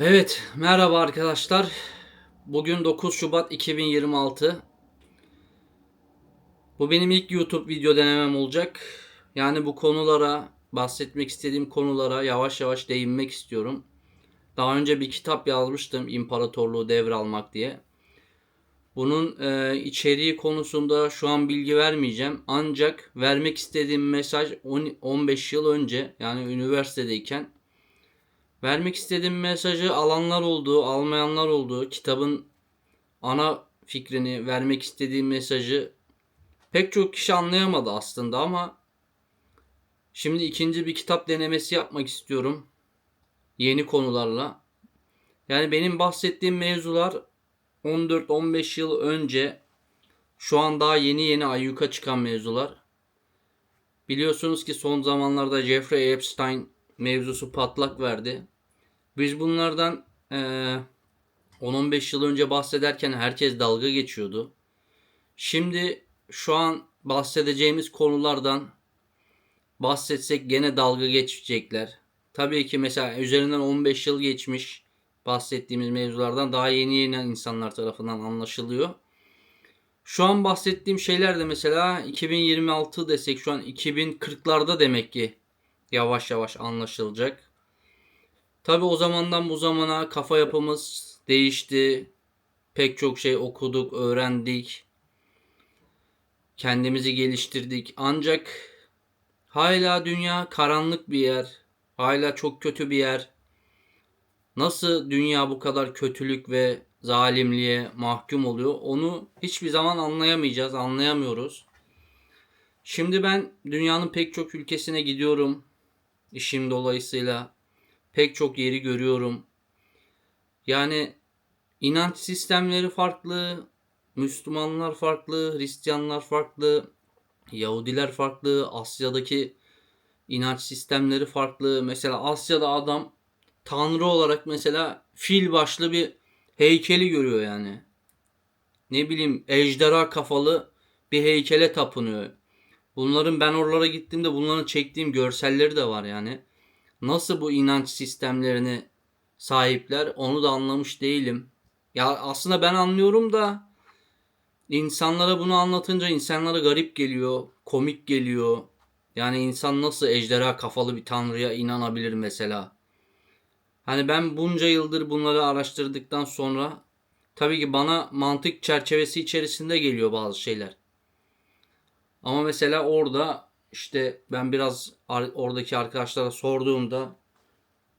Evet, merhaba arkadaşlar. Bugün 9 Şubat 2026. Bu benim ilk YouTube video denemem olacak. Yani bu konulara, bahsetmek istediğim konulara yavaş yavaş değinmek istiyorum. Daha önce bir kitap yazmıştım, İmparatorluğu Devralmak diye. Bunun e, içeriği konusunda şu an bilgi vermeyeceğim. Ancak vermek istediğim mesaj 10 15 yıl önce yani üniversitedeyken Vermek istediğim mesajı alanlar oldu, almayanlar oldu. Kitabın ana fikrini, vermek istediğim mesajı pek çok kişi anlayamadı aslında ama şimdi ikinci bir kitap denemesi yapmak istiyorum. Yeni konularla. Yani benim bahsettiğim mevzular 14-15 yıl önce şu an daha yeni yeni ayyuka çıkan mevzular. Biliyorsunuz ki son zamanlarda Jeffrey Epstein mevzusu patlak verdi. Biz bunlardan eee 10-15 yıl önce bahsederken herkes dalga geçiyordu. Şimdi şu an bahsedeceğimiz konulardan bahsetsek gene dalga geçecekler. Tabii ki mesela üzerinden 15 yıl geçmiş bahsettiğimiz mevzulardan daha yeni yeni insanlar tarafından anlaşılıyor. Şu an bahsettiğim şeyler de mesela 2026 desek şu an 2040'larda demek ki yavaş yavaş anlaşılacak. Tabi o zamandan bu zamana kafa yapımız değişti. Pek çok şey okuduk, öğrendik. Kendimizi geliştirdik. Ancak hala dünya karanlık bir yer. Hala çok kötü bir yer. Nasıl dünya bu kadar kötülük ve zalimliğe mahkum oluyor? Onu hiçbir zaman anlayamayacağız, anlayamıyoruz. Şimdi ben dünyanın pek çok ülkesine gidiyorum. İşim dolayısıyla pek çok yeri görüyorum. Yani inanç sistemleri farklı, Müslümanlar farklı, Hristiyanlar farklı, Yahudiler farklı, Asya'daki inanç sistemleri farklı. Mesela Asya'da adam tanrı olarak mesela fil başlı bir heykeli görüyor yani. Ne bileyim ejderha kafalı bir heykele tapınıyor. Bunların ben oralara gittiğimde bunların çektiğim görselleri de var yani. Nasıl bu inanç sistemlerini sahipler onu da anlamış değilim. Ya aslında ben anlıyorum da insanlara bunu anlatınca insanlara garip geliyor, komik geliyor. Yani insan nasıl ejderha kafalı bir tanrıya inanabilir mesela? Hani ben bunca yıldır bunları araştırdıktan sonra tabii ki bana mantık çerçevesi içerisinde geliyor bazı şeyler. Ama mesela orada işte ben biraz oradaki arkadaşlara sorduğumda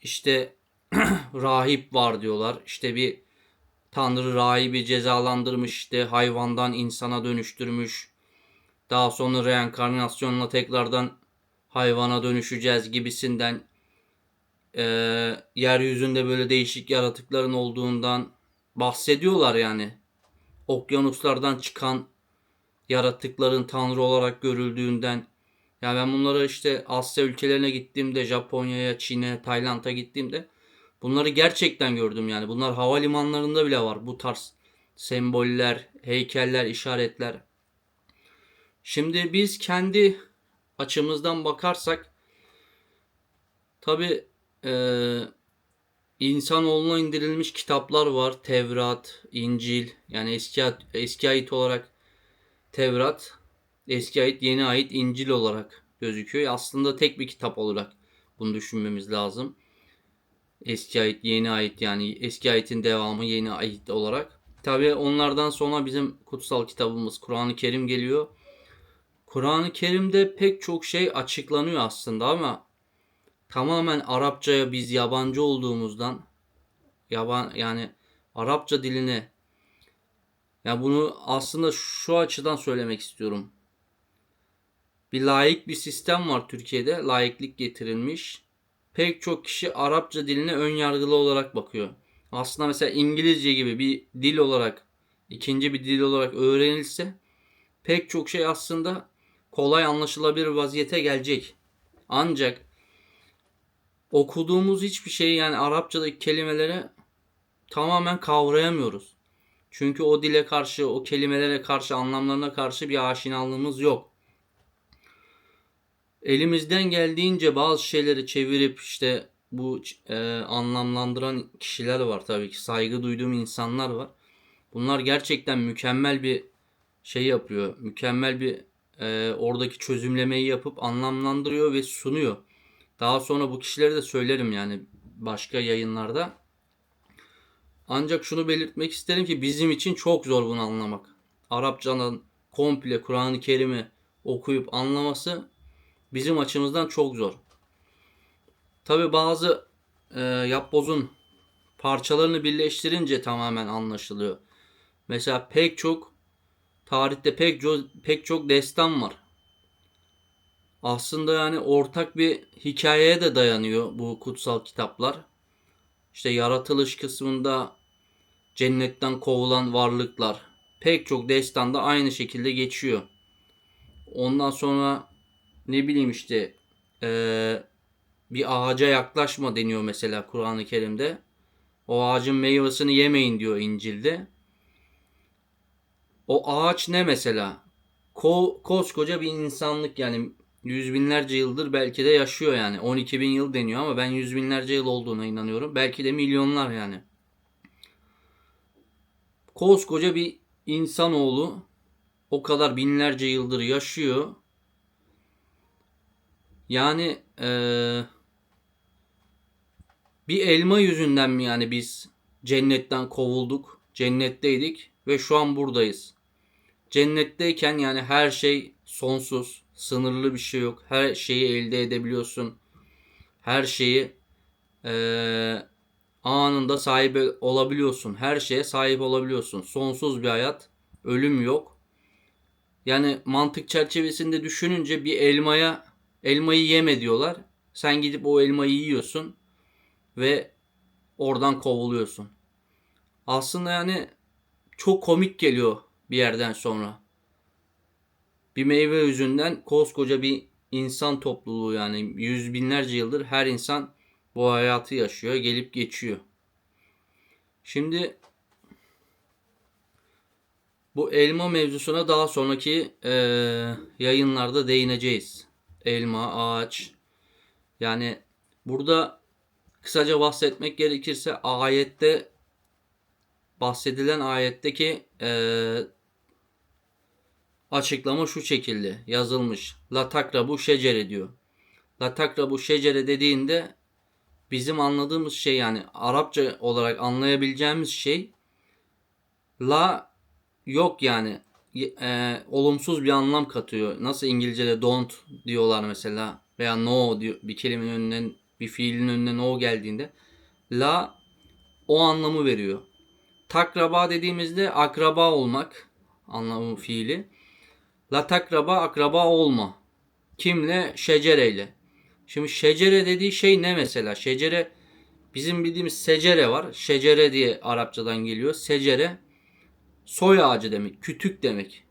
işte rahip var diyorlar. İşte bir tanrı rahibi cezalandırmış işte hayvandan insana dönüştürmüş. Daha sonra reenkarnasyonla tekrardan hayvana dönüşeceğiz gibisinden e, yeryüzünde böyle değişik yaratıkların olduğundan bahsediyorlar yani. Okyanuslardan çıkan yaratıkların tanrı olarak görüldüğünden. Ya ben bunları işte Asya ülkelerine gittiğimde, Japonya'ya, Çin'e, Tayland'a gittiğimde bunları gerçekten gördüm yani. Bunlar havalimanlarında bile var bu tarz semboller, heykeller, işaretler. Şimdi biz kendi açımızdan bakarsak tabi e, insanoğluna indirilmiş kitaplar var. Tevrat, İncil yani eski eski ayet olarak Tevrat, eski ayet, yeni ayet, İncil olarak gözüküyor. Aslında tek bir kitap olarak bunu düşünmemiz lazım. Eski ayet, yeni ayet yani eski ayetin devamı yeni ayet olarak. Tabi onlardan sonra bizim kutsal kitabımız Kur'an-ı Kerim geliyor. Kur'an-ı Kerim'de pek çok şey açıklanıyor aslında ama tamamen Arapçaya biz yabancı olduğumuzdan yaban yani Arapça diline ya bunu aslında şu açıdan söylemek istiyorum. Bir layık bir sistem var Türkiye'de. Layıklık getirilmiş. Pek çok kişi Arapça diline ön yargılı olarak bakıyor. Aslında mesela İngilizce gibi bir dil olarak, ikinci bir dil olarak öğrenilse pek çok şey aslında kolay anlaşılabilir vaziyete gelecek. Ancak okuduğumuz hiçbir şeyi yani Arapçadaki kelimeleri tamamen kavrayamıyoruz. Çünkü o dile karşı, o kelimelere karşı, anlamlarına karşı bir aşinalığımız yok. Elimizden geldiğince bazı şeyleri çevirip işte bu e, anlamlandıran kişiler var tabii ki. Saygı duyduğum insanlar var. Bunlar gerçekten mükemmel bir şey yapıyor. Mükemmel bir e, oradaki çözümlemeyi yapıp anlamlandırıyor ve sunuyor. Daha sonra bu kişileri de söylerim yani başka yayınlarda. Ancak şunu belirtmek isterim ki bizim için çok zor bunu anlamak. Arapçadan komple Kur'an-ı Kerim'i okuyup anlaması bizim açımızdan çok zor. Tabi bazı e, yapbozun parçalarını birleştirince tamamen anlaşılıyor. Mesela pek çok tarihte pek çok pek çok destan var. Aslında yani ortak bir hikayeye de dayanıyor bu kutsal kitaplar. İşte yaratılış kısmında cennetten kovulan varlıklar pek çok destanda aynı şekilde geçiyor. Ondan sonra ne bileyim işte ee, bir ağaca yaklaşma deniyor mesela Kur'an-ı Kerim'de. O ağacın meyvesini yemeyin diyor İncil'de. O ağaç ne mesela? Ko koskoca bir insanlık yani yüz binlerce yıldır belki de yaşıyor yani. 12 bin yıl deniyor ama ben yüz binlerce yıl olduğuna inanıyorum. Belki de milyonlar yani. Koskoca bir insanoğlu o kadar binlerce yıldır yaşıyor. Yani ee, bir elma yüzünden mi yani biz cennetten kovulduk, cennetteydik ve şu an buradayız. Cennetteyken yani her şey sonsuz, sınırlı bir şey yok. Her şeyi elde edebiliyorsun. Her şeyi ee, anında sahip olabiliyorsun. Her şeye sahip olabiliyorsun. Sonsuz bir hayat, ölüm yok. Yani mantık çerçevesinde düşününce bir elmaya elmayı yeme diyorlar. Sen gidip o elmayı yiyorsun ve oradan kovuluyorsun. Aslında yani çok komik geliyor bir yerden sonra. Bir meyve yüzünden koskoca bir insan topluluğu yani yüz binlerce yıldır her insan bu hayatı yaşıyor, gelip geçiyor. Şimdi bu elma mevzusuna daha sonraki e, yayınlarda değineceğiz. Elma, ağaç. Yani burada kısaca bahsetmek gerekirse ayette bahsedilen ayetteki e, açıklama şu şekilde yazılmış. La takrabu şecere diyor. La takrabu şecere dediğinde bizim anladığımız şey yani Arapça olarak anlayabileceğimiz şey la yok yani e, olumsuz bir anlam katıyor. Nasıl İngilizce'de don't diyorlar mesela veya no diyor bir kelimenin önüne bir fiilin önüne no geldiğinde la o anlamı veriyor. Takraba dediğimizde akraba olmak anlamı fiili. La takraba akraba olma. Kimle? Şecereyle. Şimdi şecere dediği şey ne mesela? Şecere bizim bildiğimiz secere var. Şecere diye Arapçadan geliyor. Secere soy ağacı demek. Kütük demek.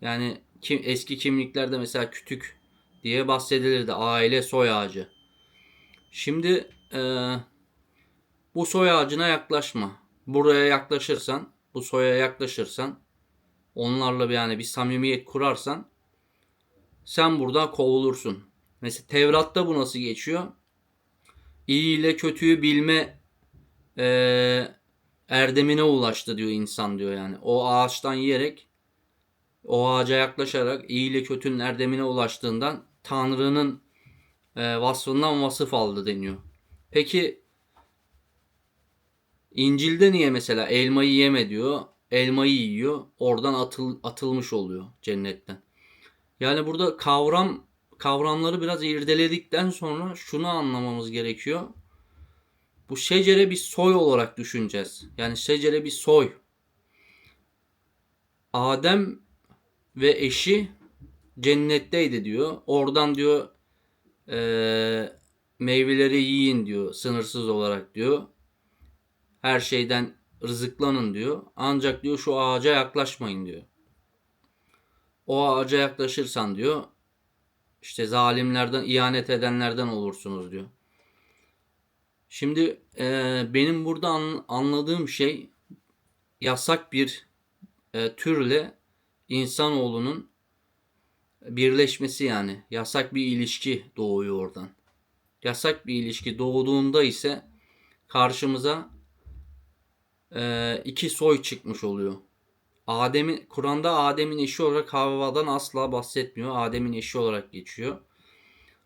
Yani kim, eski kimliklerde mesela kütük diye bahsedilirdi. Aile soy ağacı. Şimdi e, bu soy ağacına yaklaşma. Buraya yaklaşırsan, bu soya yaklaşırsan, onlarla bir yani bir samimiyet kurarsan sen buradan kovulursun. Mesela Tevrat'ta bu nasıl geçiyor? İyi ile kötüyü bilme e, erdemine ulaştı diyor insan diyor yani. O ağaçtan yiyerek o ağaca yaklaşarak iyi ile kötünün erdemine ulaştığından Tanrı'nın e, vasfından vasıf aldı deniyor. Peki İncil'de niye mesela elmayı yeme diyor. Elmayı yiyor. Oradan atıl, atılmış oluyor cennetten. Yani burada kavram kavramları biraz irdeledikten sonra şunu anlamamız gerekiyor. Bu şecere bir soy olarak düşüneceğiz. Yani şecere bir soy. Adem ve eşi cennetteydi diyor. Oradan diyor e, meyveleri yiyin diyor sınırsız olarak diyor. Her şeyden rızıklanın diyor. Ancak diyor şu ağaca yaklaşmayın diyor. O ağaca yaklaşırsan diyor işte zalimlerden, ihanet edenlerden olursunuz diyor. Şimdi e, benim burada an, anladığım şey yasak bir e, türle insanoğlunun birleşmesi yani. Yasak bir ilişki doğuyor oradan. yasak bir ilişki doğduğunda ise karşımıza e, iki soy çıkmış oluyor. Adem'in Kur'an'da Adem'in eşi olarak Havva'dan asla bahsetmiyor. Adem'in eşi olarak geçiyor.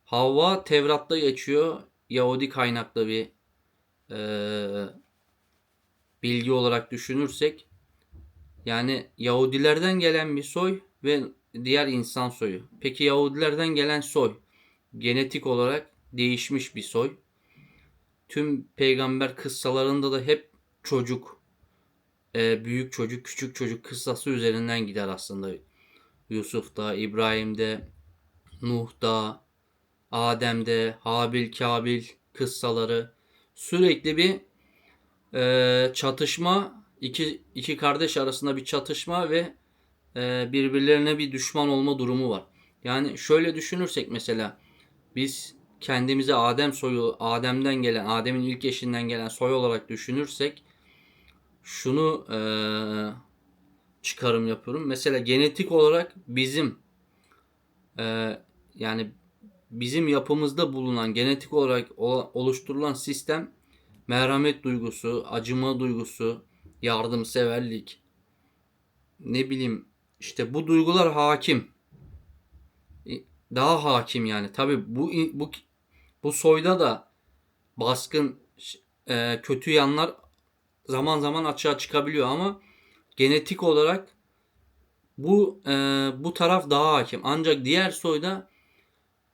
Havva Tevrat'ta geçiyor. Yahudi kaynaklı bir e, bilgi olarak düşünürsek yani Yahudilerden gelen bir soy ve diğer insan soyu. Peki Yahudilerden gelen soy genetik olarak değişmiş bir soy. Tüm peygamber kıssalarında da hep çocuk, e, büyük çocuk, küçük çocuk kıssası üzerinden gider aslında. Yusuf'ta, İbrahim'de, Nuh'da, Adem'de, Habil, Kabil kıssaları sürekli bir e, çatışma, iki, iki kardeş arasında bir çatışma ve e, birbirlerine bir düşman olma durumu var. Yani şöyle düşünürsek mesela biz kendimizi Adem soyu, Adem'den gelen, Adem'in ilk eşinden gelen soy olarak düşünürsek şunu e, çıkarım yapıyorum. Mesela genetik olarak bizim e, yani bizim yapımızda bulunan genetik olarak oluşturulan sistem merhamet duygusu, acıma duygusu, yardımseverlik, ne bileyim işte bu duygular hakim. Daha hakim yani. Tabi bu bu bu soyda da baskın e, kötü yanlar zaman zaman açığa çıkabiliyor ama genetik olarak bu e, bu taraf daha hakim. Ancak diğer soyda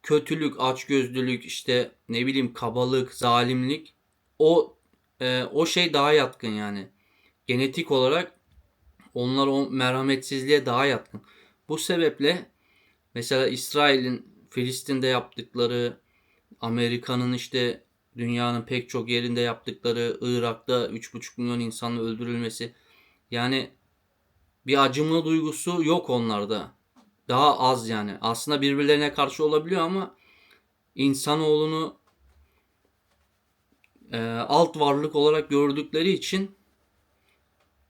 kötülük, açgözlülük, işte ne bileyim kabalık, zalimlik o e, o şey daha yatkın yani. Genetik olarak onlar o merhametsizliğe daha yatkın. Bu sebeple mesela İsrail'in Filistin'de yaptıkları, Amerika'nın işte dünyanın pek çok yerinde yaptıkları, Irak'ta 3,5 milyon insanın öldürülmesi. Yani bir acıma duygusu yok onlarda. Daha az yani. Aslında birbirlerine karşı olabiliyor ama insanoğlunu e, alt varlık olarak gördükleri için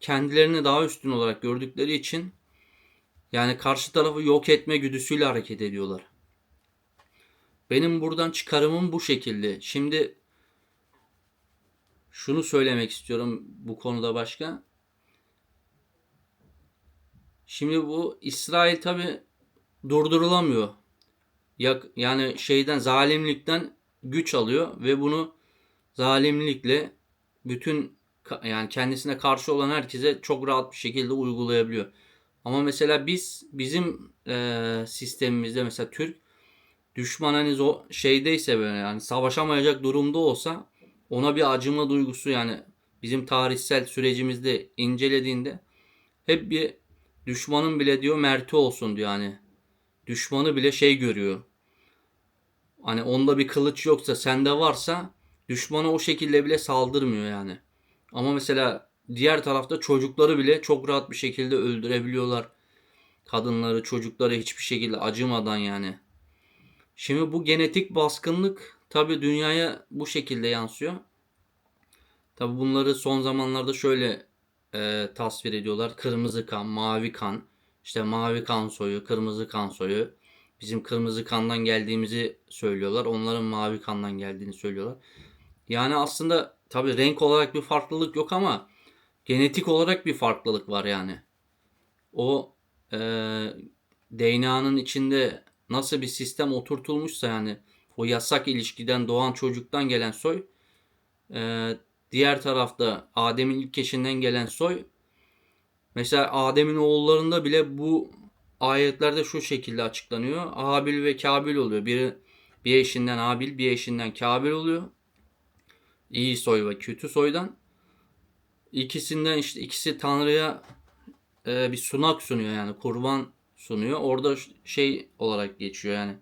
kendilerini daha üstün olarak gördükleri için yani karşı tarafı yok etme güdüsüyle hareket ediyorlar. Benim buradan çıkarımım bu şekilde. Şimdi şunu söylemek istiyorum bu konuda başka. Şimdi bu İsrail tabi durdurulamıyor. Yani şeyden zalimlikten güç alıyor ve bunu zalimlikle bütün yani kendisine karşı olan herkese çok rahat bir şekilde uygulayabiliyor. Ama mesela biz bizim e, sistemimizde mesela Türk düşman hani o şeydeyse böyle yani savaşamayacak durumda olsa ona bir acıma duygusu yani bizim tarihsel sürecimizde incelediğinde hep bir düşmanın bile diyor merti olsun diyor yani. Düşmanı bile şey görüyor. Hani onda bir kılıç yoksa sende varsa düşmana o şekilde bile saldırmıyor yani. Ama mesela diğer tarafta çocukları bile çok rahat bir şekilde öldürebiliyorlar. Kadınları, çocukları hiçbir şekilde acımadan yani. Şimdi bu genetik baskınlık tabi dünyaya bu şekilde yansıyor. Tabi bunları son zamanlarda şöyle e, tasvir ediyorlar. Kırmızı kan, mavi kan, işte mavi kan soyu, kırmızı kan soyu. Bizim kırmızı kandan geldiğimizi söylüyorlar. Onların mavi kandan geldiğini söylüyorlar. Yani aslında tabi renk olarak bir farklılık yok ama genetik olarak bir farklılık var yani. O e, DNA'nın içinde nasıl bir sistem oturtulmuşsa yani o yasak ilişkiden doğan çocuktan gelen soy e, diğer tarafta Adem'in ilk eşinden gelen soy mesela Adem'in oğullarında bile bu ayetlerde şu şekilde açıklanıyor. Habil ve Kabil oluyor. Biri bir eşinden Habil, bir eşinden Kabil oluyor. İyi soy ve kötü soydan. İkisinden işte ikisi Tanrı'ya e, bir sunak sunuyor yani kurban sunuyor. Orada şey olarak geçiyor yani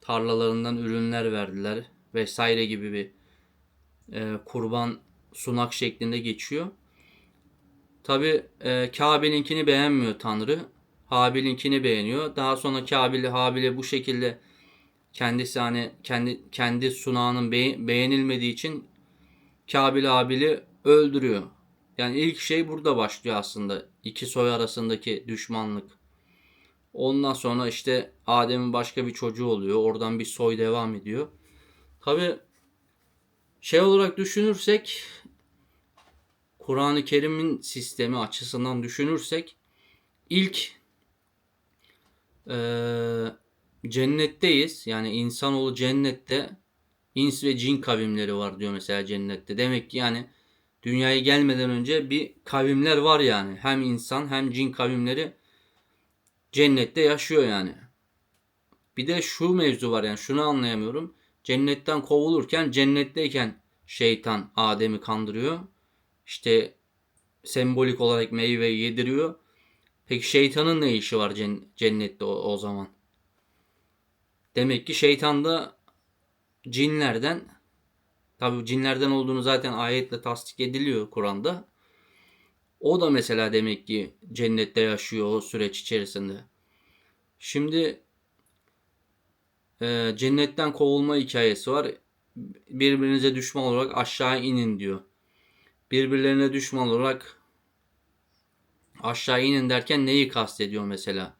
tarlalarından ürünler verdiler vesaire gibi bir e, kurban sunak şeklinde geçiyor. Tabi e, Kabil'inkini beğenmiyor Tanrı. Habil'inkini beğeniyor. Daha sonra Kabil Habil'e bu şekilde kendisi hani kendi kendi sunağının be, beğenilmediği için Kabil Habil'i öldürüyor. Yani ilk şey burada başlıyor aslında. İki soy arasındaki düşmanlık. Ondan sonra işte Adem'in başka bir çocuğu oluyor. Oradan bir soy devam ediyor. Tabi şey olarak düşünürsek Kur'an-ı Kerim'in sistemi açısından düşünürsek ilk eee, cennetteyiz. Yani insanoğlu cennette ins ve cin kavimleri var diyor mesela cennette. Demek ki yani dünyaya gelmeden önce bir kavimler var yani. Hem insan hem cin kavimleri cennette yaşıyor yani. Bir de şu mevzu var yani şunu anlayamıyorum. Cennetten kovulurken cennetteyken şeytan Adem'i kandırıyor. İşte sembolik olarak meyveyi yediriyor. Peki şeytanın ne işi var cen- cennette o, o zaman? Demek ki şeytan da cinlerden tabi cinlerden olduğunu zaten ayetle tasdik ediliyor Kur'an'da. O da mesela demek ki cennette yaşıyor o süreç içerisinde. Şimdi e, cennetten kovulma hikayesi var. Birbirinize düşman olarak aşağı inin diyor. Birbirlerine düşman olarak aşağı inin derken neyi kastediyor mesela?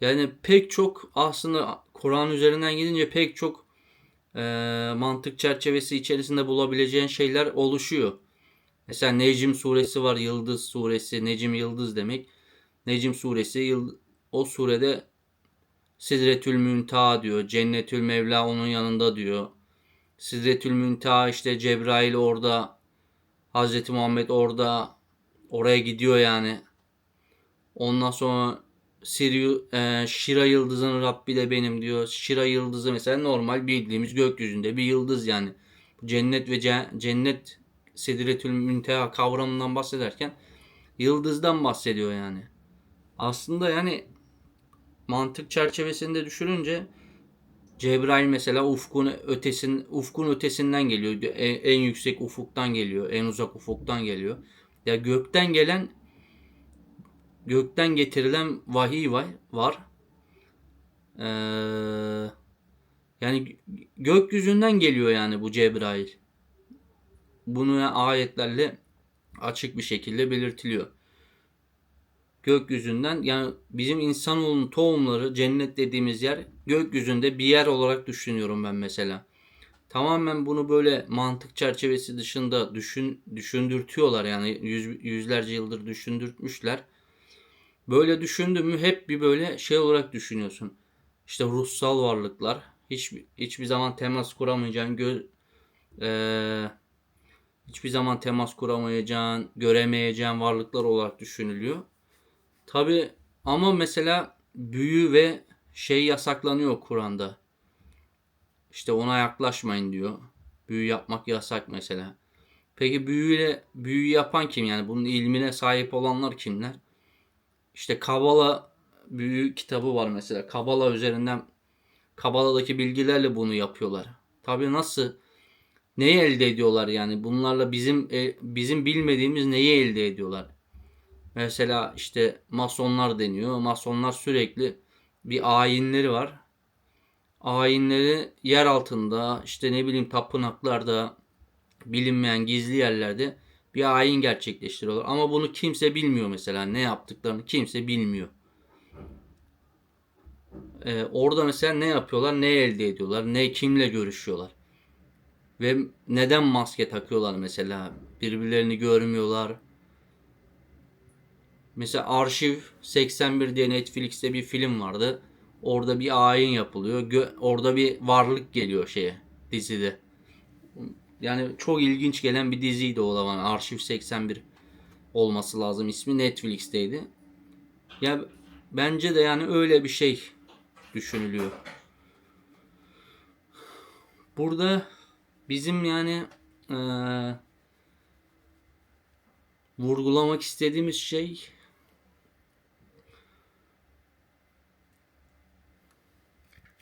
Yani pek çok aslında Kur'an üzerinden gidince pek çok e, mantık çerçevesi içerisinde bulabileceğin şeyler oluşuyor. Mesela Necm suresi var, Yıldız suresi. Necm yıldız demek. Necm suresi o surede Sidretül Müntaha diyor. Cennetül Mevla onun yanında diyor. Sidretül Müntaha işte Cebrail orada. Hazreti Muhammed orada. Oraya gidiyor yani. Ondan sonra Siriu, e, Şira yıldızının Rabbi de benim diyor. Şira yıldızı mesela normal bildiğimiz gökyüzünde bir yıldız yani. Cennet ve ce- cennet Sidretül Münteha kavramından bahsederken yıldızdan bahsediyor yani. Aslında yani mantık çerçevesinde düşününce Cebrail mesela ufkun ötesin ufkun ötesinden geliyor. En, en yüksek ufuktan geliyor. En uzak ufuktan geliyor. Ya gökten gelen gökten getirilen vahiy var. var. Ee, yani gökyüzünden geliyor yani bu Cebrail. Bunu ayetlerle açık bir şekilde belirtiliyor. Gökyüzünden yani bizim insanoğlunun tohumları cennet dediğimiz yer gökyüzünde bir yer olarak düşünüyorum ben mesela. Tamamen bunu böyle mantık çerçevesi dışında düşün, düşündürtüyorlar yani yüz, yüzlerce yıldır düşündürtmüşler. Böyle düşündün mü hep bir böyle şey olarak düşünüyorsun. İşte ruhsal varlıklar hiç hiçbir zaman temas kuramayacağın göz eee hiçbir zaman temas kuramayacağın, göremeyeceğin varlıklar olarak düşünülüyor. Tabi ama mesela büyü ve şey yasaklanıyor Kur'an'da. İşte ona yaklaşmayın diyor. Büyü yapmak yasak mesela. Peki büyüyle büyü yapan kim yani? Bunun ilmine sahip olanlar kimler? İşte Kabala büyü kitabı var mesela. Kabala üzerinden Kabala'daki bilgilerle bunu yapıyorlar. Tabi nasıl neyi elde ediyorlar yani? Bunlarla bizim e, bizim bilmediğimiz neyi elde ediyorlar? Mesela işte masonlar deniyor. Masonlar sürekli bir ayinleri var. Ayinleri yer altında işte ne bileyim tapınaklarda bilinmeyen gizli yerlerde bir ayin gerçekleştiriyorlar. Ama bunu kimse bilmiyor mesela. Ne yaptıklarını kimse bilmiyor. Ee, orada mesela ne yapıyorlar, ne elde ediyorlar, ne kimle görüşüyorlar. Ve neden maske takıyorlar mesela? Birbirlerini görmüyorlar. Mesela Arşiv 81 diye Netflix'te bir film vardı. Orada bir ayin yapılıyor. Gö- orada bir varlık geliyor şeye dizide. Yani çok ilginç gelen bir diziydi o zaman. Arşiv 81 olması lazım ismi Netflix'teydi. Ya bence de yani öyle bir şey düşünülüyor. Burada bizim yani eee, vurgulamak istediğimiz şey